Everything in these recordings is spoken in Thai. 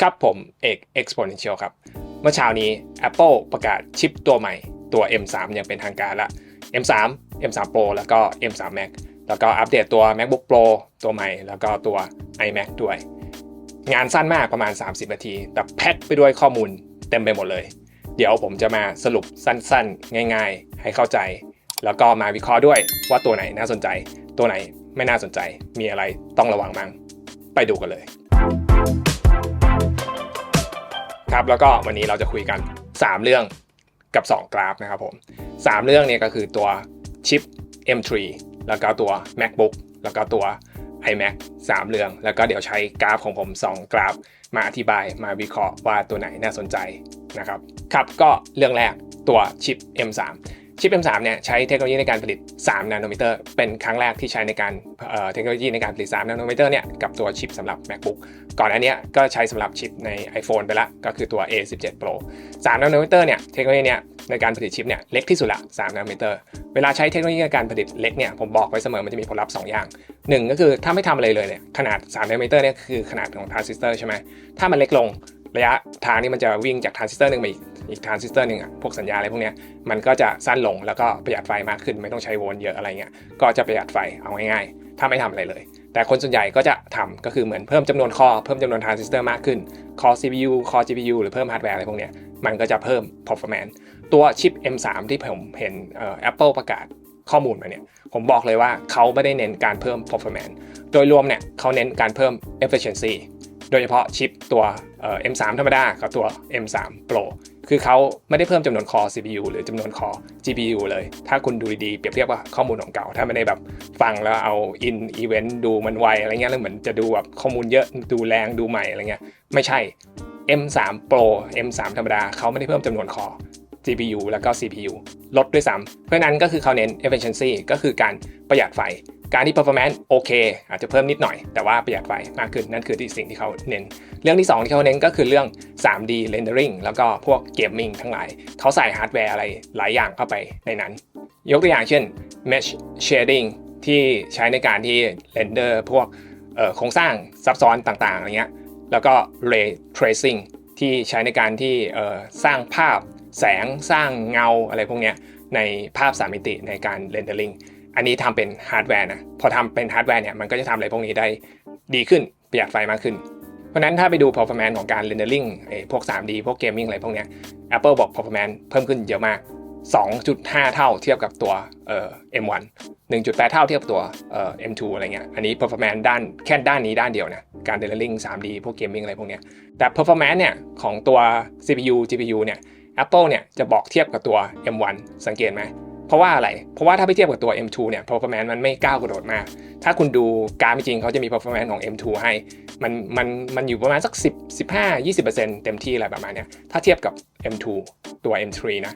ครับผมเอก Exponential ครับ เมื่อเช้านี้ Apple ประกาศชิปตัวใหม่ตัว M3 อย่างเป็นทางการละ M3 M3 Pro แล้วก็ M3 Max แล้วก็อัปเดตตัว MacBook Pro ตัวใหม่ แล้วก็ตัว iMac ด้วย งานสั้นมากประมาณ 30 นาที แต่แพ็คไปด้วยข้อมูลเต็มไปหมดเลย เดี๋ยวผมจะมาสรุปสั้นๆ ง่ายๆ ให้เข้าใจ แล้วก็มาวิเคราะห์ด้วยว่าตัวไหนน่าสนใจ ตัวไหนไม่น่าสนใจ มีอะไรต้องระวังมั่งไปดูกันเลย ครับแล้วก็วันนี้เราจะคุยกัน 3 เรื่องกับ 2 กราฟนะครับผม 3 เรื่องเนี่ยก็คือตัวชิป M3 แล้วก็ตัว MacBook แล้วก็ตัว iMac 3 เรื่อง แล้วก็เดี๋ยวใช้กราฟของผม 2 กราฟ มาอธิบายมาวิเคราะห์ว่าตัวไหนน่าสนใจนะครับ ครับก็เรื่องแรกตัวชิป M3 ชิป M3 เนี่ยใช้เทคโนโลยีในการผลิต 3 นาโนมิเตอร์ เป็นครั้งแรกที่ใช้ในการเเทคโนโลยีในการผลิต 3 นาโนมิเตอร์เนี่ยกับตัวชิปสำหรับ MacBook ก่อนอันนี้ก็ใช้สำหรับชิปใน iPhone ไปละก็คือตัว A17 Pro 3 นาโนมิเตอร์เนี่ยเทคโนโลยีเนี่ยในการผลิตชิปเนี่ยเล็กที่สุดละ3นาโนมิเตอร์ เวลาใช้เทคโนโลยีในการผลิตเล็กเนี่ยผมบอกไว้เสมอมันจะมีผลลัพธ์2อย่าง 1 ก็คือถ้าไม่ทำอะไรเลยเนี่ยขนาด3นาโนมิเตอร์เนี่ยคือขนาดของทรานซิสเตอร์ใช่ไหมถ้ามันเล็กลงระยะทางนี่มันจะวิ่งจากทรานซิสเตอร์หนึ่งไปอีก อีกทรานซิสเตอร์หนึ่งอะพวกสัญญาอะไรพวกเนี้ยมันก็จะสั้นลงแล้วก็ประหยัดไฟมากขึ้น ไม่ต้องใช้โวลต์เยอะอะไรเงี้ยก็จะประหยัดไฟเอาง่ายๆ ถ้าไม่ทำอะไรเลย แต่คนส่วนใหญ่ก็จะทำก็คือเหมือนเพิ่มจำนวนคอเพิ่มจำนวนทรานซิสเตอร์มากขึ้นคอ CPU คอ GPU หรือเพิ่มฮาร์ดแวร์อะไรพวกเนี้ยมันก็จะเพิ่ม performance ตัวชิป M3 ที่ผมเห็นเอ่อ Apple ประกาศข้อมูลมาเนี่ยผมบอกเลยว่าเขาไม่ได้เน้นการเพิ่ม performance โดยรวมเนี่ยเขาเน้นการเพิ่ม efficiency โดยเฉพาะชิปตัว M3 ธรรมดากับตัว M3 Pro คือเขาไม่ได้เพิ่มจำนวนคอ CPU หรือจำนวนคอ GPU เลย ถ้าคุณดูดีๆเปรียบเทียบกับข้อมูลของเก่า ถ้าไม่ได้แบบฟังแล้วเอา in event ดูมันไวอะไรเงี้ยแล้วเหมือนจะดูแบบข้อมูลเยอะดูแรงดูใหม่อะไรเงี้ยไม่ใช่ M3 Pro M3 ธรรมดาเขาไม่ได้เพิ่มจำนวนคอ GPU แล้วก็ CPU ลดด้วยซ้ำเพราะนั้นก็คือเขาเน้น efficiency ก็คือการประหยัดไฟ การที่ performance โอเค อาจจะเพิ่มนิดหน่อย แต่ว่าประหยัดไฟมากขึ้นนั่นคือที่สิ่งที่เขาเน้น เรื่องที่ 2 ที่เขาเน้นก็คือเรื่อง 3D rendering แล้วก็พวกเกมมิ่งทั้งหลาย เขาใส่ฮาร์ดแวร์อะไรหลายอย่างเข้าไปในนั้น ยกตัวอย่างเช่น mesh shading ที่ใช้ในการที่ render พวกโครงสร้างซับซ้อนต่างๆอะไรเงี้ยแล้วก็ ray tracing ที่ใช้ในการที่สร้างภาพแสงสร้างเงาอะไรพวกเนี้ยในภาพ3มิติในการ rendering อันนี้ทำเป็นฮาร์ดแวร์นะพอทำเป็นฮาร์ดแวร์เนี่ยมันก็จะทำอะไรพวกนี้ได้ดีขึ้นประหยัดไฟมากขึ้น เพราะนั้นถ้าไปดู performance ของการ rendering พวก 3D พวกเกมมิ่งอะไรพวกเนี้ย Apple บอก performance เพิ่มขึ้นเยอะมาก 2.5 เท่าเทียบกับตัวเอ่อ M1 1.8 เท่าเทียบกับตัวเอ่อ M2 อะไรเงี้ย อันนี้ performance ด้านแค่ด้านนี้ด้านเดียวนะ การ rendering 3D พวกเกมมิ่งอะไรพวกเนี้ย แต่ performance เนี่ยของตัว CPU GPU เนี่ย Apple เนี่ยจะบอกเทียบกับตัว M1 สังเกตไหม เพราะว่าอะไร เพราะว่าถ้าไปเทียบกับตัว M2 เนี่ย performance มันไม่ก้าวกระโดดมาก ถ้าคุณดูการจริงเขาจะมี performance ของ M2 ให้ มันมันมันอยู่ประมาณสัก 10 15 20%เต็มที่อะไรประมาณเนี้ย ถ้าเทียบกับ M2 ตัว M3 นะ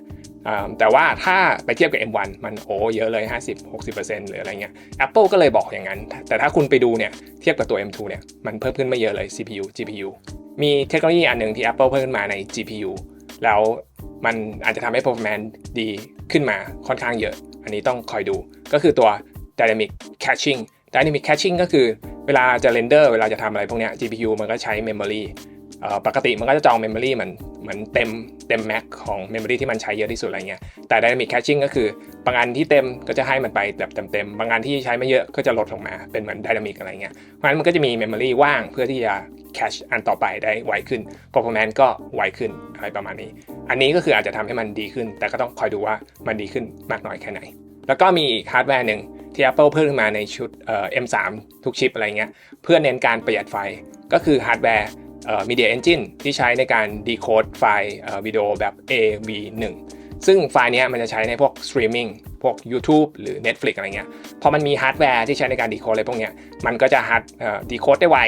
อ่าแต่ว่าถ้าไปเทียบกับ M1 มันโอ้เยอะเลย 50 60%หรืออะไรเงี้ย Apple ก็เลยบอกอย่างนั้น แต่ถ้าคุณไปดูเนี่ยเทียบกับตัว M2 เนี่ยมันเพิ่มขึ้นไม่เยอะเลย CPU GPU มีเทคโนโลยีอันหนึ่งที่ Apple เพิ่มขึ้นมาใน GPU แล้วมันอาจจะทำให้ performance ดีขึ้นมาค่อนข้างเยอะ อันนี้ต้องคอยดูก็คือตัว dynamic caching dynamic caching ก็คือเวลาจะ render เวลาจะทำอะไรพวกนี้ GPU มันก็ใช้ memory ปกติมันก็จะจอง memory เหมือนเหมือนเต็มเต็ม max ของ memory ที่มันใช้เยอะที่สุดอะไรเงี้ยแต่ dynamic caching ก็คือบางอันที่เต็มก็จะให้มันไปแบบเต็มๆบางอันที่ใช้ไม่เยอะก็จะลดลงมาเป็นเหมือน dynamic อะไรเงี้ยเพราะฉะนั้นมันก็จะมี memory ว่างเพื่อที่จะ cache อันต่อไปได้ไวขึ้น performance ก็ไวขึ้นอะไรประมาณนี้ อันนี้ก็คืออาจจะทำให้มันดีขึ้น แต่ก็ต้องคอยดูว่ามันดีขึ้นมากน้อยแค่ไหน แล้วก็มีอีกฮาร์ดแวร์หนึ่งที่ Apple เพิ่มขึ้นมาในชุดเอ่อ M3 ทุกชิปอะไรเงี้ยเพื่อเน้นการประหยัดไฟก็คือฮาร์ดแวร์ Media Engine ที่ใช้ในการ decode ไฟล์วิดีโอแบบ AV1 ซึ่งไฟล์นี้มันจะใช้ในพวก streaming พวก YouTube หรือ Netflix อะไรเงี้ย พอมันมีฮาร์ดแวร์ที่ใช้ในการ decode อะไรพวกเนี้ย มันก็จะฮาร์ดเอ่อ decode ได้ไว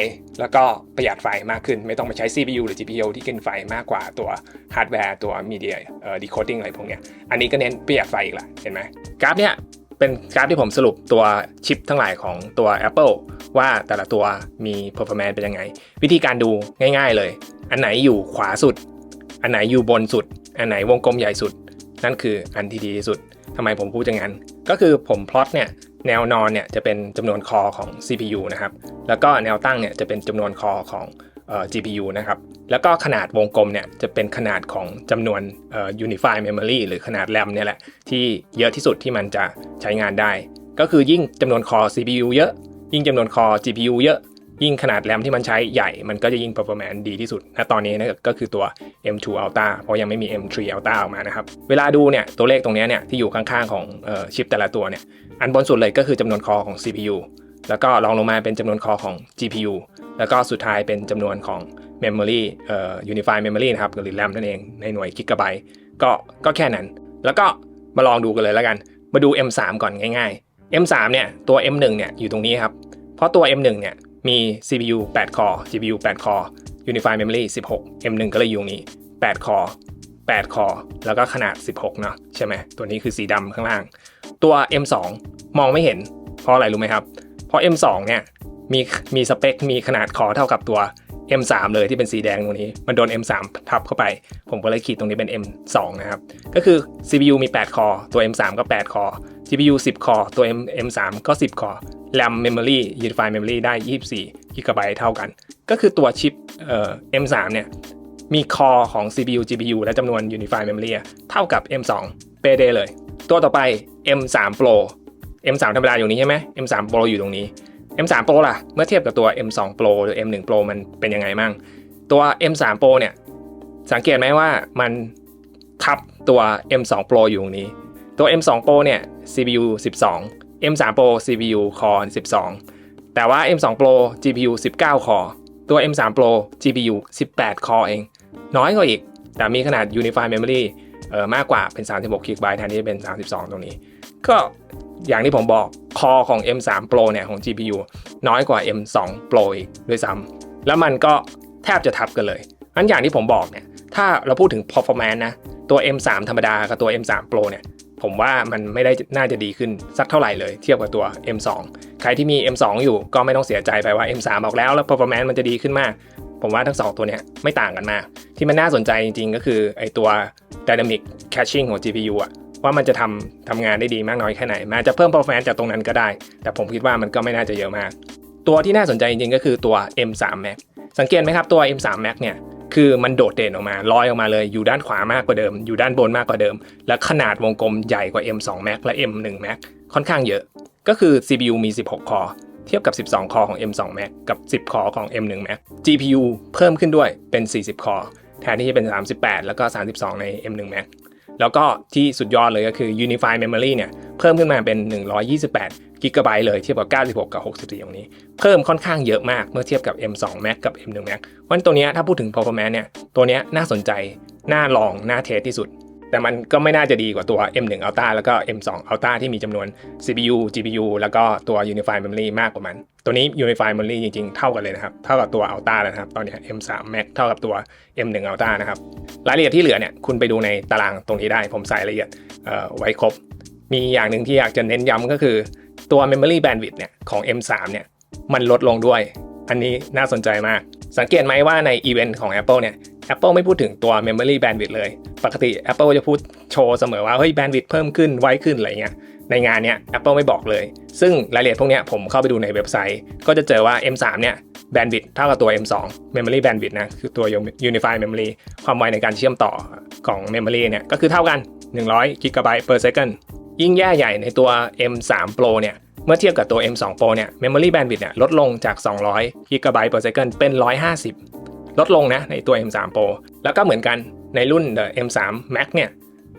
แล้วก็ประหยัดไฟมากขึ้น ไม่ต้องไปใช้ CPU หรือ GPU ที่กินไฟมากกว่าตัวฮาร์ดแวร์ตัว Media เอ่อ decoding อะไรพวกเนี้ย อันนี้ก็เน้นประหยัดไฟอีกละเห็นไหมกราฟเนี้ย เป็นกราฟที่ผมสรุปตัวชิปทั้งหลายของตัว Apple ว่าแต่ละตัวมี performance เป็นยังไง วิธีการดูง่าย ๆเลย อันไหนอยู่ขวาสุด อันไหนอยู่บนสุด อันไหนวงกลมใหญ่สุด นั่นคืออันที่ดีที่สุดทำไมผมพูดอย่างนั้น ก็คือผมพลอตเนี่ยแนวนอนเนี่ยจะเป็นจำนวนคอของ CPU นะครับ แล้วก็แนวตั้งเนี่ยจะเป็นจำนวนคอของ GPU นะครับ แล้วก็ขนาดวงกลมเนี่ยจะเป็นขนาดของจำนวนเอ่อ Unified Memory หรือขนาดแรมเนี่ยแหละ ที่เยอะที่สุดที่มันจะใช้งานได้ ก็คือยิ่งจำนวนคอ CPU เยอะ ยิ่งจำนวนคอ GPU เยอะ ยิ่งขนาดแรมที่มันใช้ใหญ่ มันก็จะยิ่ง performance ดีที่สุดณตอนนี้นะก็คือตัว M2 Ultra เพราะยังไม่มี M3 Ultra ออกมานะครับ เวลาดูเนี่ยตัวเลขตรงนี้เนี่ยที่อยู่ข้างๆของเอ่อชิปแต่ละตัวเนี่ย อันบนสุดเลยก็คือจำนวนคอของ CPU แล้วก็รองลงมาเป็นจำนวนคอของ GPU แล้วก็สุดท้ายเป็นจำนวนของ Memory เอ่อ Unified Memory นะครับหรือ RAM นั่นเองในหน่วยกิกะไบต์ก็ก็แค่นั้น แล้วก็มาลองดูกันเลยแล้วกัน มาดู M3 ก่อนง่ายๆ M3 เนี่ยตัว M1 เนี่ยอยู่ตรงนี้ครับ เพราะตัว M1 เนี่ยมี CPU 8 core GPU 8 core Unified Memory 16 M1 ก็เลยอยู่ตรงนี้ 8 core 8 core แล้วก็ขนาด 16 เนาะใช่ไหมตัวนี้คือสีดำข้างล่าง ตัว M2 มองไม่เห็น เพราะอะไรรู้ไหมครับ เพราะ M2 เนี่ย มีมีสเปค มีขนาดคอเท่ากับตัว M3 เลยที่เป็นสีแดงตรงนี้ มันโดน M3 ทับเข้าไป ผมก็เลยขีดตรงนี้เป็น M2 นะครับ ก็คือ CPU มี 8 คอ ตัว M3 ก็ 8 คอ GPU 10 คอ ตัว M M3 ก็ 10 คอ RAM Memory Unified Memory ได้ 24 GB เท่ากัน ก็คือตัวชิปเอ่อ M3 เนี่ยมีคอของ CPU GPU และจำนวน Unified Memory เท่ากับ M2 เปเดเลย ตัวต่อไป M3 Pro M3 ธรรมดาอยู่นี้ใช่ไหม M3 Pro อยู่ตรงนี้ M3 Pro ล่ะ เมื่อเทียบกับตัว M2 Pro หรือ M1 Pro มันเป็นยังไงมั่ง ตัว M3 Pro เนี่ย สังเกตไหมว่ามันทับตัว M2 Pro อยู่ตรงนี้ ตัว M2 Pro เนี่ย CPU 12 M3 Pro CPU Core 12 แต่ว่า M2 Pro GPU 19 Core ตัว M3 Pro GPU 18 Core เอง น้อยกว่าอีก แต่มีขนาด Unified Memory เอ่อมากกว่าเป็น 36 GB แทนที่จะเป็น 32 ตรงนี้ ก็ อย่างที่ผมบอกคอของ M3 Pro เนี่ยของ GPU น้อยกว่า M2 Pro อีกด้วยซ้ำแล้วมันก็แทบจะทับกันเลยอันอย่างที่ผมบอกเนี่ยถ้าเราพูดถึง performance นะตัว M3 ธรรมดากับตัว M3 Pro เนี่ยผมว่ามันไม่ได้น่าจะดีขึ้นสักเท่าไหร่เลยเทียบกับตัว M2 ใครที่มี M2 อยู่ก็ไม่ต้องเสียใจไปว่า M3 ออกแล้วแล้ว performance มันจะดีขึ้นมาก ผมว่าทั้งสองตัวเนี้ยไม่ต่างกันมาก ที่มันน่าสนใจจริงๆ ก็คือไอตัว dynamic caching ของ GPU อะ ว่ามันจะทำทำงานได้ดีมากน้อยแค่ไหนมันอาจจะเพิ่ม performance จากตรงนั้นก็ได้ แต่ผมคิดว่ามันก็ไม่น่าจะเยอะมาก ตัวที่น่าสนใจจริงๆก็คือตัว M3 Max สังเกตไหมครับตัว M3 Max เนี่ยคือมันโดดเด่นออกมาลอยออกมาเลยอยู่ด้านขวามากกว่าเดิม อยู่ด้านบนมากกว่าเดิม และขนาดวงกลมใหญ่กว่า M2 Max และ M1 Max ค่อนข้างเยอะ ก็คือ CPU มี 16 คอเทียบกับ 12 คอของ M2 Max กับ 10 คอของ M1 Max GPU เพิ่มขึ้นด้วยเป็น 40 คอแทนที่จะเป็น 38 แล้วก็ 32 ใน M1 Max แล้วก็ที่สุดยอดเลยก็คือ Unified Memory เนี่ยเพิ่มขึ้นมาเป็น 128กิกะไบต์เลยเทียบกับ 96 กับ 64 ตรงนี้ เพิ่มค่อนข้างเยอะมากเมื่อเทียบกับ M2 Max กับ M1 Max วันตัวนี้ถ้าพูดถึง performance เนี่ยตัวนี้น่าสนใจ น่าลอง น่าเทสที่สุด แต่มันก็ไม่น่าจะดีกว่าตัว M1 Ultra แล้วก็ M2 Ultra ที่มีจำนวน CPU GPU แล้วก็ตัว Unified Memory มากกว่ามัน ตัวนี้ Unified Memory จริงๆ เท่ากันเลยนะครับ เท่ากับตัว Ultra แล้วนะครับ ตอนนี้ M3 Max เท่ากับตัว M1 Ultra นะครับ รายละเอียดที่เหลือเนี่ยคุณไปดูในตารางตรงนี้ได้ ผมใส่รายละเอียดไว้ครบ มีอย่างหนึ่งที่อยากจะเน้นย้ำก็คือตัว Memory Bandwidth เนี่ยของ M3 เนี่ยมันลดลงด้วย อันนี้น่าสนใจมาก สังเกตไหมว่าในอีเวนต์ของ Apple เนี่ย Apple ไม่พูดถึงตัว Memory Bandwidth เลย ปกติ Apple จะพูดโชว์เสมอว่าเฮ้ย Bandwidth เพิ่มขึ้นไวขึ้นอะไรเงี้ย ในงานเนี้ย Apple ไม่บอกเลย ซึ่งรายละเอียดพวกเนี้ยผมเข้าไปดูในเว็บไซต์ ก็จะเจอว่า M3 เนี่ย Bandwidth เท่ากับตัว M2 Memory Bandwidth นะคือตัว Unified Memory ความไวในการเชื่อมต่อของ Memory เนี่ยก็คือเท่ากัน 100 GB per second ยิ่งแย่ใหญ่ในตัว M3 Pro เนี่ยเมื่อเทียบกับตัว M2 Pro เนี่ย Memory Bandwidth เนี่ยลดลงจาก 200 GB per second เป็น 150 ลดลงนะในตัว M3 Pro แล้วก็เหมือนกันในรุ่น The M3 Max เนี่ย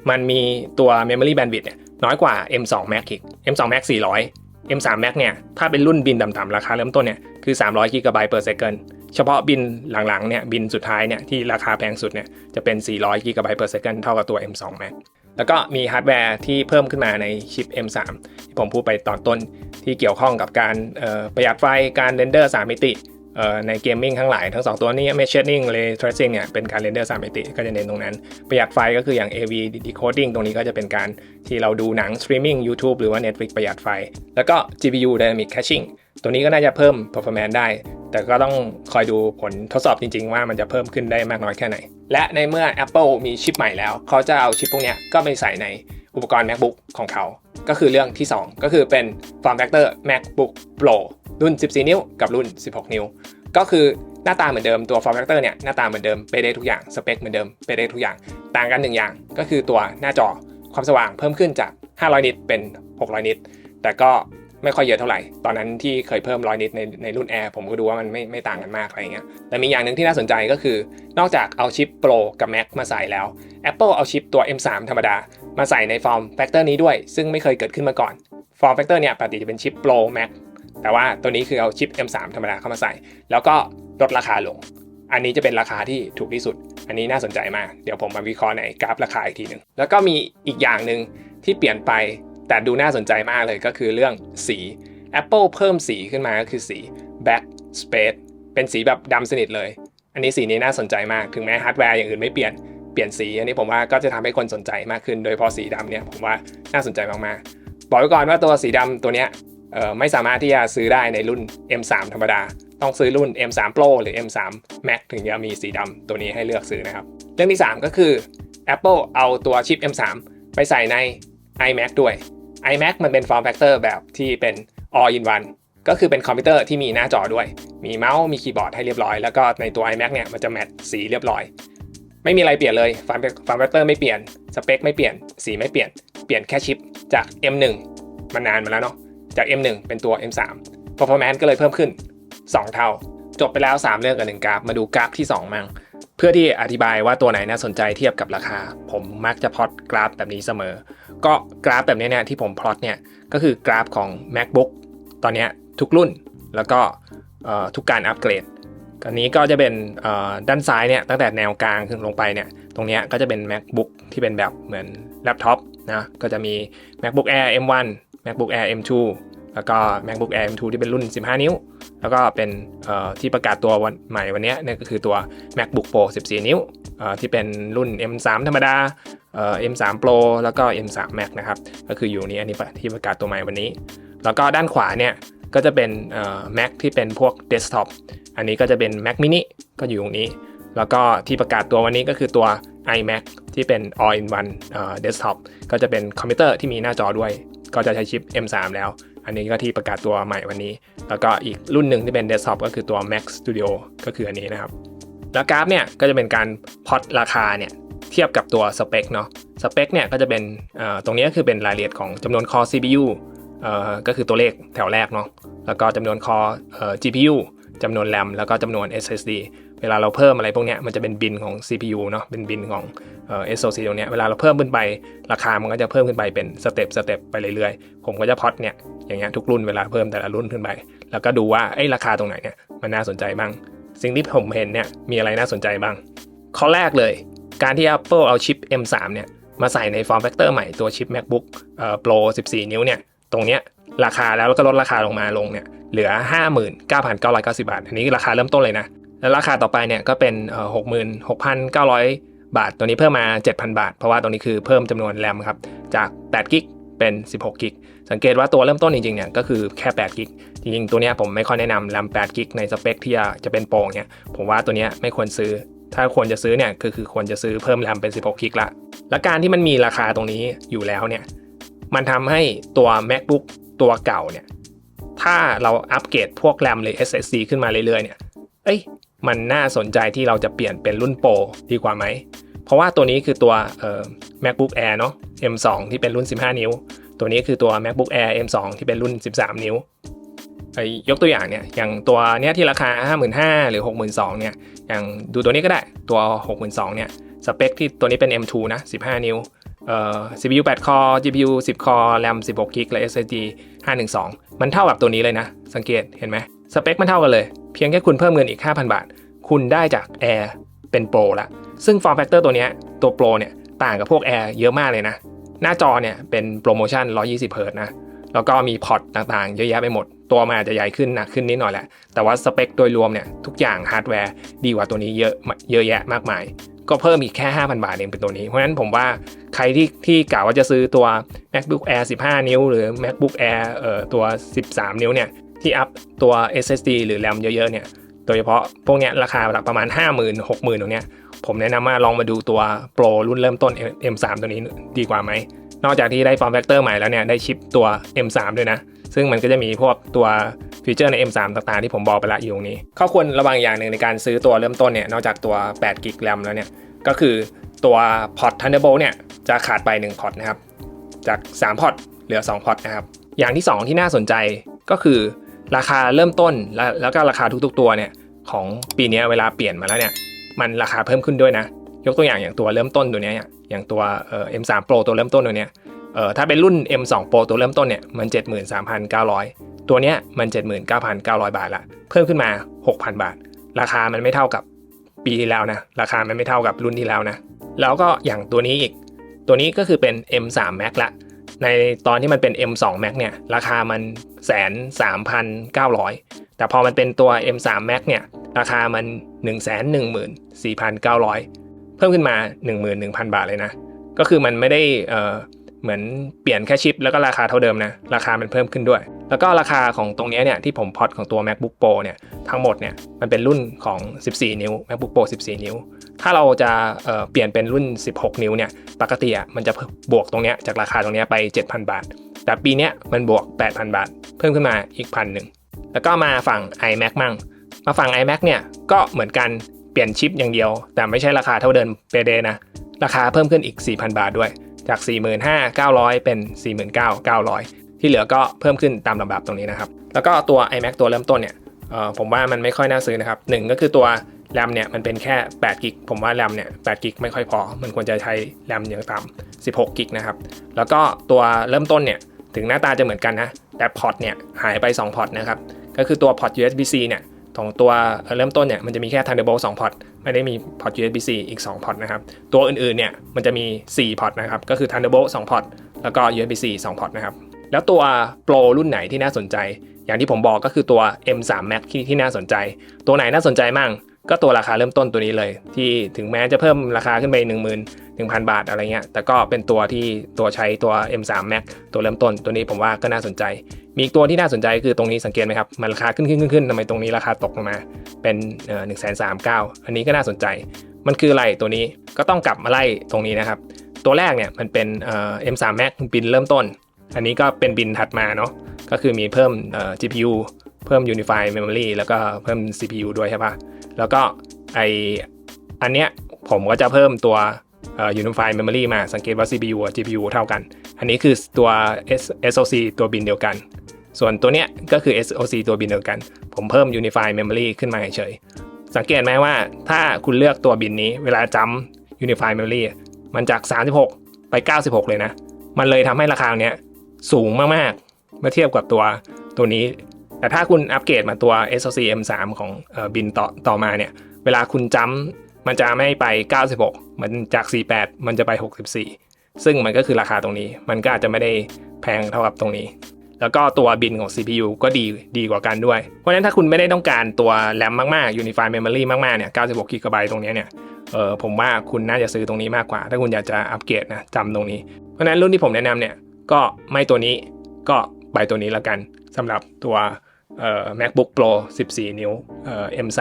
มันมีตัว Memory Bandwidth เนี่ย น้อยกว่า M2 Max อีก M2 Max 400 M3 Max เนี่ย ถ้าเป็นรุ่นบินต่ำๆราคาเริ่มต้นเนี่ย คือ 300 GB per second เฉพาะบินหลังๆเนี่ย บินสุดท้ายเนี่ย ที่ราคาแพงสุดเนี่ย จะเป็น 400 GB per second เท่ากับตัว M2 Max แล้วก็มีฮาร์ดแวร์ที่เพิ่มขึ้นมาในชิป M3 ที่ผมพูดไปตอนต้นที่เกี่ยวข้องกับการประหยัดไฟการเรนเดอร์ 3 มิติ ในเกมมิ่งทั้งหลายทั้ง 2 ตัวนี้ Mesh Shading Ray Tracing เนี่ยเป็นการเรนเดอร์3มิติก็จะเน้นตรงนั้น ประหยัดไฟก็คืออย่าง AV Decoding ตรงนี้ก็จะเป็นการที่เราดูหนัง Streaming YouTube หรือว่า Netflix ประหยัดไฟ แล้วก็ GPU Dynamic Caching ตัวนี้ก็น่าจะเพิ่ม performance ได้ แต่ก็ต้องคอยดูผลทดสอบจริง ๆ ว่ามันจะเพิ่มขึ้นได้มากน้อยแค่ไหน และในเมื่อ Apple มีชิปใหม่แล้ว เขาจะเอาชิปพวกนี้ก็ไปใส่ใน อุปกรณ์ MacBook ของเขา ก็คือเรื่องที่ 2 ก็คือเป็น Form Factor MacBook Pro รุ่น 14 นิ้ว กับรุ่น 16 นิ้ว ก็คือหน้าตาเหมือนเดิมตัว form factor เนี่ย หน้าตาเหมือนเดิมไปได้ทุกอย่าง สเปคเหมือนเดิมไปได้ทุกอย่าง ต่างกันหนึ่งอย่าง ก็คือตัวหน้าจอความสว่างเพิ่มขึ้นจาก 500 นิตเป็น 600 นิต แต่ก็ ไม่ค่อยเยอะเท่าไหร่ ตอนนั้นที่เคยเพิ่มร้อยนิตในในรุ่น Air ผมก็ดูว่ามันไม่ไม่ต่างกันมากอะไรเงี้ยแต่มีอย่างหนึ่งที่น่าสนใจก็คือ นอกจากเอาชิป Pro กับ Mac มาใส่แล้ว Apple เอาชิปตัว M3 ธรรมดา มาใส่ใน Form Factor นี้ด้วย ซึ่งไม่เคยเกิดขึ้นมาก่อน Form Factor เนี่ยปกติจะเป็นชิป Pro Mac แต่ว่าตัวนี้คือเอาชิป M3 ธรรมดาเข้ามาใส่ แล้วก็ลดราคาลง อันนี้จะเป็นราคาที่ถูกที่สุด อันนี้น่าสนใจมาก เดี๋ยวผมมาวิเคราะห์ในกราฟราคาอีกทีหนึ่งแล้วก็มีอีกอย่างหนึ่งที่เปลี่ยนไป แต่ดูน่าสนใจมากเลยก็คือเรื่องสี Apple เพิ่มสีขึ้นมาก็คือสี Black Space เป็นสีแบบดำสนิทเลย อันนี้สีนี้น่าสนใจมาก ถึงแม้ฮาร์ดแวร์อย่างอื่นไม่เปลี่ยน เปลี่ยนสี อันนี้ผมว่าก็จะทำให้คนสนใจมากขึ้น โดยเฉพาะสีดำเนี่ยผมว่าน่าสนใจมากๆ บอกไว้ก่อนว่าตัวสีดำตัวเนี้ยไม่สามารถที่จะซื้อได้ในรุ่น M3 ธรรมดา ต้องซื้อรุ่น M3 Pro หรือ M3 Max ถึงจะมีสีดำตัวนี้ให้เลือกซื้อนะครับ เรื่องที่ 3 ก็คือ Apple เอาตัวชิป M3 ไปใส่ใน iMac ด้วย iMac มันเป็น form factor แบบที่เป็น all in one ก็คือเป็นคอมพิวเตอร์ที่มีหน้าจอด้วย มีเมาส์ มีคีย์บอร์ดให้เรียบร้อย แล้วก็ในตัว iMac เนี่ยมันจะแมทสีเรียบร้อย ไม่มีอะไรเปลี่ยนเลย form form factor ไม่เปลี่ยน สเปคไม่เปลี่ยน สีไม่เปลี่ยน เปลี่ยนแค่ชิปจาก M1 มันนานมาแล้วเนาะ จาก M1 เป็นตัว M3 performance ก็เลยเพิ่มขึ้น 2 เท่า จบไปแล้ว 3 เรื่องกับหนึ่งกราฟ มาดูกราฟที่ 2 มั่ง เพื่อที่อธิบายว่าตัวไหนน่าสนใจเทียบกับราคา ผมมักจะพลอตกราฟแบบนี้เสมอ ก็กราฟแบบนี้เนี่ยที่ผมพลอตเนี่ยก็คือกราฟของ macbook ตอนนี้ทุกรุ่นแล้วก็ทุกการอัปเกรดอันนี้ก็จะเป็นด้านซ้ายเนี่ยตั้งแต่แนวกลางขึ้นลงไปเนี่ยตรงนี้ก็จะเป็น macbook ที่เป็นแบบเหมือนแล็ปท็อปนะก็จะมี macbook air m1 macbook air m2 แล้วก็ macbook air m2 ที่เป็นรุ่น 15 นิ้ว แล้วก็เป็นที่ประกาศตัววันใหม่วันนี้นี่ก็คือตัว macbook pro 14 นิ้วที่เป็นรุ่น m3 ธรรมดา m3 pro แล้วก็ m3 max นะครับก็คืออยู่นี้อันนี้ที่ประกาศตัวใหม่วันนี้ แล้วก็ด้านขวาเนี่ยก็จะเป็น Mac ที่เป็นพวก Desktop อันนี้ก็จะเป็น Mac mini ก็อยู่ตรงนี้ แล้วก็ที่ประกาศตัววันนี้ก็คือตัว iMac ที่เป็น all in one เอ่อ desktop ก็จะเป็นคอมพิวเตอร์ที่มีหน้าจอด้วย ก็จะใช้ชิป M3 แล้ว อันนี้ก็ที่ประกาศตัวใหม่วันนี้ แล้วก็อีกรุ่นหนึ่งที่เป็น desktop ก็คือตัว Mac Studio ก็คืออันนี้นะครับ แล้วกราฟเนี่ยก็จะเป็นการพอตราคาเนี่ยเทียบกับตัวสเปคเนาะสเปคเนี่ยก็จะเป็นตรงนี้ก็คือเป็นรายละเอียดของจำนวนคอ CPU ก็คือตัวเลขแถวแรกเนาะแล้วก็จำนวนคอ GPU จำนวน RAM แล้วก็จำนวน SSD เวลาเราเพิ่มอะไรพวกนี้มันจะเป็นบินของ CPU เนาะเป็นบินของเอ่อ SoC ตรงนี้เวลาเราเพิ่มขึ้นไปราคามันก็จะเพิ่มขึ้นไปเป็นสเต็ปสเต็ปไปเรื่อยๆ ผมก็จะพอตเนี่ยอย่างเงี้ยทุกรุ่นเวลาเพิ่มแต่ละรุ่นขึ้นไป แล้วก็ดูว่าไอ้ราคาตรงไหนเนี่ยมันน่าสนใจบ้าง สิ่งที่ผมเห็นเนี่ยมีอะไรน่าสนใจบ้าง ข้อแรกเลย การที่ Apple เอาชิป M3 เนี่ยมาใส่ใน form factor ใหม่ตัวชิป MacBook Pro 14 นิ้วเนี่ยตรงเนี้ย ราคาแล้วก็ลดราคาลงมาลงเนี่ยเหลือ 59,990 บาท อันนี้ราคาเริ่มต้นเลยนะ แล้วราคาต่อไปเนี่ยก็เป็นเอ่อ66,900 บาท ตัวนี้เพิ่มมา 7,000 บาท เพราะว่าตรงนี้คือเพิ่มจำนวนแรมครับ จาก8กิกเป็น 16กิกสังเกตว่าตัวเริ่มต้นจริงๆเนี่ยก็คือแค่8กิกจริงๆ ตัวนี้ผมไม่ค่อยแนะนำแรม8กิกในสเปคที่จะจะเป็นโปรเนี่ยผมว่าตัวนี้ไม่ควรซื้อถ้าควรจะซื้อเนี่ยก็คือควรจะซื้อเพิ่มแรมเป็น 16กิกละและการที่มันมีราคาตรงนี้อยู่แล้วเนี่ยมันทำให้ตัว macbook ตัวเก่าเนี่ย ถ้าเราอัปเกรดพวกแรมหรือ SSD ขึ้นมาเรื่อยๆเนี่ย เอ้ย มันน่าสนใจที่เราจะเปลี่ยนเป็นรุ่นโปรดีกว่าไหม เพราะว่าตัวนี้คือตัว macbook air เนาะ m2 ที่เป็นรุ่น 15 นิ้ว ตัวนี้คือตัว macbook air m2 ที่เป็นรุ่น 13 นิ้ว ยกตัวอย่างเนี่ย อย่างตัวเนี้ยที่ราคา 55,000หรือ 62,000เนี่ย อย่างดูตัวนี้ก็ได้ ตัว 62,000เนี่ย สเปคที่ตัวนี้เป็น M2 นะ 15 นิ้ว เอ่อ CPU 8 คอ GPU 10 คอ RAM 16 g b และ SSD 512 มันเท่ากับตัวนี้เลยนะ สังเกตเห็นไหมสเปคมันเท่ากันเลย เพียงแค่คุณเพิ่มเงินอีก 5,000 บาท คุณได้จาก Air เป็น Pro ละซึ่ง Form Factor ตัวนี้ตัว Pro เนี่ยต่างกับพวก Air เยอะมากเลยนะ หน้าจอเนี่ยเป็นโปรโมชั่น 120เฮิร์ตนะ แล้วก็มีพอร์ตต่างๆ เยอะแยะไปหมด ตัวมันอาจจะใหญ่ขึ้นหนักขึ้นนิดหน่อยแหละ แต่ว่าสเปคโดยรวมเนี่ยทุกอย่างฮาร์ดแวร์ดีกว่าตัวนี้เยอะเยอะแยะมากมาย ก็เพิ่มอีกแค่ 5,000 บาทเองเป็นตัวนี้ เพราะฉะนั้นผมว่าใครที่ที่กล่าวว่าจะซื้อตัว MacBook Air 15 นิ้ว หรือ MacBook Air เอ่อตัว 13 นิ้วเนี่ยที่อัพตัว SSD หรือ RAM เยอะๆเนี่ยโดยเฉพาะพวกเนี้ยราคาหลักประมาณ 50,000 60,000ตรงเนี้ยผมแนะนำว่าลองมาดูตัว Pro รุ่นเริ่มต้น M3 ตัวนี้ดีกว่าไหม นอกจากที่ได้ form factor ใหม่แล้วเนี่ยได้ชิปตัว M3 ด้วยนะ ซึ่งมันก็จะมีพวกตัว ฟีเจอร์ใน M3 ต่างๆที่ผมบอกไปละอยู่ตรงนี้ข้อควรระวังอย่างหนึ่งในการซื้อตัวเริ่มต้นเนี่ยนอกจากตัว8กิกแรมแล้วเนี่ยก็คือตัวพอร์ต Thunderbolt เนี่ยจะขาดไป1พอร์ตนะครับจาก3พอร์ตเหลือ2พอร์ตนะครับอย่างที่ 2 ที่น่าสนใจก็คือราคาเริ่มต้นแล้วแล้วก็ราคาทุกๆตัวเนี่ยของปีนี้เวลาเปลี่ยนมาแล้วเนี่ยมันราคาเพิ่มขึ้นด้วยนะ ยกตัวอย่างอย่างตัวเริ่มต้นตัวเนี้ยอย่างตัวเอ่อ M3 Pro ตัวเริ่มต้นตัวเนี้ย เอ่อถ้าเป็นรุ่น M2 Pro ตัวเริ่มต้นเนี่ยมัน 73,900 ตัวเนี้ยมัน 79,900 บาทละ เพิ่มขึ้นมา 6,000 บาท ราคามันไม่เท่ากับปีที่แล้วนะ ราคามันไม่เท่ากับรุ่นที่แล้วนะ แล้วก็อย่างตัวนี้อีก ตัวนี้ก็คือเป็น M3 Max ละ ในตอนที่มันเป็น M2 Max เนี่ยราคามันแสนสามพันเก้าร้อยแต่พอมันเป็นตัว M3 Max เนี่ยราคามัน1นึ่งแสนหนึ่งหมื่นสี่พันเก้าร้อยเพิ่มขึ้นมา 11,000 บาทเลยนะ ก็คือมันไม่ได้ เหมือนเปลี่ยนแค่ชิปแล้วก็ราคาเท่าเดิมนะ ราคามันเพิ่มขึ้นด้วย แล้วก็ราคาของตรงนี้เนี่ยที่ผมพอดของตัว MacBook Pro เนี่ยทั้งหมดเนี่ยมันเป็นรุ่นของ 14 นิ้ว MacBook Pro 14 นิ้ว ถ้าเราจะเเปลี่ยนเป็นรุ่น 16 นิ้วเนี่ยปกติอะมันจะบวกตรงเนี้ยจากราคาตรงเนี้ยไป 7,000 บาท แต่ปีนี้มันบวก 8,000 บาท เพิ่มขึ้นมาอีกพันหนึ่งแล้วก็มาฝั่ง iMac มั่ง มาฝั่ง iMac เนี่ยก็เหมือนกันเปลี่ยนชิปอย่างเดียว แต่ไม่ใช่ราคาเท่าเดิมเปเดนะราคาเพิ่มขึ้นอีก 4,000 บาทด้วย จาก 45,900 เป็น 49,900 ที่เหลือก็เพิ่มขึ้นตามลำดับตรงนี้นะครับ แล้วก็ตัว iMac ตัวเริ่มต้นเนี่ยผมว่ามันไม่ค่อยน่าซื้อนะครับหนึ่งก็คือตัวแรมเนี่ยมันเป็นแค่8กิกผมว่าแรมเนี่ย8กิกไม่ค่อยพอ มันควรจะใช้แรมอย่างต่ำ16กิกนะครับ แล้วก็ตัวเริ่มต้นเนี่ยถึงหน้าตาจะเหมือนกันนะ แต่พอร์ตเนี่ยหายไป 2 พอร์ตนะครับ ก็คือตัวพอร์ต USB-C เนี่ยของตัวเริ่มต้นเนี่ยมันจะมีแค่ Thunderbolt 2 พอร์ต ไม่ได้มีพอร์ต USB-C อีก 2 พอร์ตนะครับ ตัวอื่นๆเนี่ยมันจะมี 4 พอร์ตนะครับ ก็คือ Thunderbolt 2 พอร์ต แล้วก็ USB-C 2 พอร์ตนะครับ แล้วตัว Pro รุ่นไหนที่น่าสนใจ อย่างที่ผมบอกก็คือตัว M3 Max ที่ที่น่าสนใจ ตัวไหนน่าสนใจมั่ง ก็ตัวราคาเริ่มต้นตัวนี้เลย ที่ถึงแม้จะเพิ่มราคาขึ้นไป1 1 0 0 0 บาทอะไรเงี้ย แต่ก็เป็นตัวที่ตัวใช้ตัว M3 Max ตัวเริ่มต้นตัวนี้ผมว่าก็น่าสนใจ มีอีกตัวที่น่าสนใจคือตรงนี้สังเกตไหมครับมันราคาขึ้นขึ้นขึ้นขึ้นทำไมตรงนี้ราคาตกลงมาเป็นหนึ่งแสนสามเก้าอันนี้ก็น่าสนใจ มันคืออะไรตัวนี้ก็ต้องกลับมาไล่ตรงนี้นะครับ ตัวแรกเนี่ยมันเป็นเอ่อ M3 Max บินเริ่มต้น อันนี้ก็เป็นบินถัดมาเนาะก็คือมีเพิ่ม GPU เพิ่ม Unify Memory แล้วก็เพิ่ม CPU ด้วยใช่ปะแล้วก็ไออันเนี้ยผมก็จะเพิ่มตัว Unify Memory มาสังเกตว่า CPU กับ GPU เท่ากัน อันนี้คือตัว SoC ตัวบินเดียวกัน ส่วนตัวเนี้ยก็คือ SoC ตัวบินเดียวกัน ผมเพิ่ม Unify Memory ขึ้นมาเฉยสังเกตไหมว่าถ้าคุณเลือกตัวบินนี้เวลาจำ Unify Memory มันจาก 36 ไป 96 เลยนะ มันเลยทำให้ราคาเนี้ยสูงมากๆ เมื่อเทียบกับตัวตัวนี้ แต่ถ้าคุณอัปเกรดมาตัว SoC M3 ของออบินต่อต่อมาเนี่ย เวลาคุณจำมันจะไม่ไป 96 มันจาก 48 มันจะไป 64 ซึ่งมันก็คือราคาตรงนี้ มันก็อาจจะไม่ได้แพงเท่ากับตรงนี้ แล้วก็ตัวบินของ CPU ก็ดีดีกว่ากันด้วย เพราะฉะนั้นถ้าคุณไม่ได้ต้องการตัวแรมมากๆ Unified Memory มากๆ เนี่ย 96 GB ตรงนี้เนี่ย เออผมว่าคุณน่าจะซื้อตรงนี้มากกว่า ถ้าคุณอยากจะอัปเกรดนะจำตรงนี้ เพราะฉะนั้นรุ่นที่ผมแนะนำเนี่ย ก็ไม่ตัวนี้ก็ไปตัวนี้แล้วกันสำหรับตัว MacBook Pro 14 นิ้วเอ่อ M3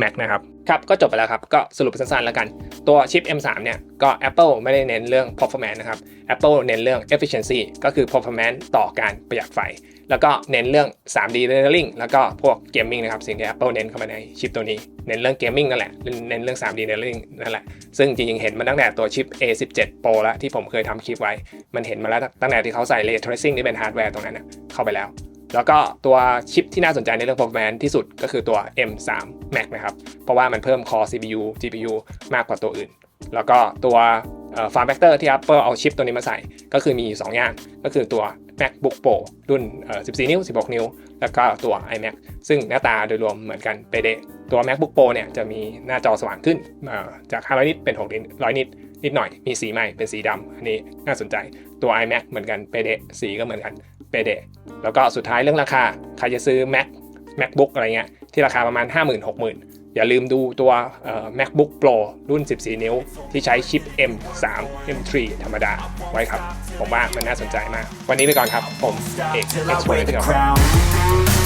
Max นะครับ ครับ ก็จบไปแล้วครับ ก็สรุปสั้นๆแล้วกัน ตัวชิป M3 เนี่ยก็ Apple ไม่ได้เน้นเรื่อง performance นะครับ Apple เน้นเรื่อง efficiency ก็คือ performance ต่อการประหยัดไฟ แล้วก็เน้นเรื่อง 3D rendering แล้วก็พวก gaming นะครับ สิ่งที่ Apple เน้นเข้ามาในชิปตัวนี้ เน้นเรื่อง gaming นั่นแหละ เน้นเรื่อง 3D rendering นั่นแหละ ซึ่งจริงๆ เห็นมาตั้งแต่ตัวชิป A17 Pro แล้วที่ผมเคยทำคลิปไว้ มันเห็นมาแล้วตั้งแต่ที่เขาใส่ ray tracing ที่เป็นฮาร์ดแวร์ตรงนั้นนะเข้าไปแล้ว แล้วก็ตัวชิปที่น่าสนใจในเรื่อง performance ที่สุดก็คือตัว M3 Max นะครับ เพราะว่ามันเพิ่ม core CPU GPU มากกว่าตัวอื่น แล้วก็ตัว form factor ที่ Apple เอาชิปตัวนี้มาใส่ ก็คือมีอยู่สองย่าง ก็คือตัว MacBook Pro รุ่น 14 นิ้ว 16 นิ้ว แล้วก็ตัว iMac ซึ่งหน้าตาโดยรวมเหมือนกันเปเดะตัว MacBook Pro เนี่ยจะมีหน้าจอสว่างขึ้นจาก 500 นิตเป็น 600 นิตนิดหน่อย มีสีใหม่เป็นสีดำอันนี้น่าสนใจ ตัว iMac เหมือนกันเปเดะสีก็เหมือนกัน เปเดะแล้วก็สุดท้ายเรื่องราคา ใครจะซื้อ Mac MacBook อะไรเงี้ยที่ราคาประมาณ 50,000 60,000 อย่าลืมดูตัว MacBook Pro รุ่น 14 นิ้ว ที่ใช้ชิป M3 M3 ธรรมดาไว้ครับ ผมว่ามันน่าสนใจมาก วันนี้ไปก่อนครับ ผมเอก till I Explain wear ไป the ก่อน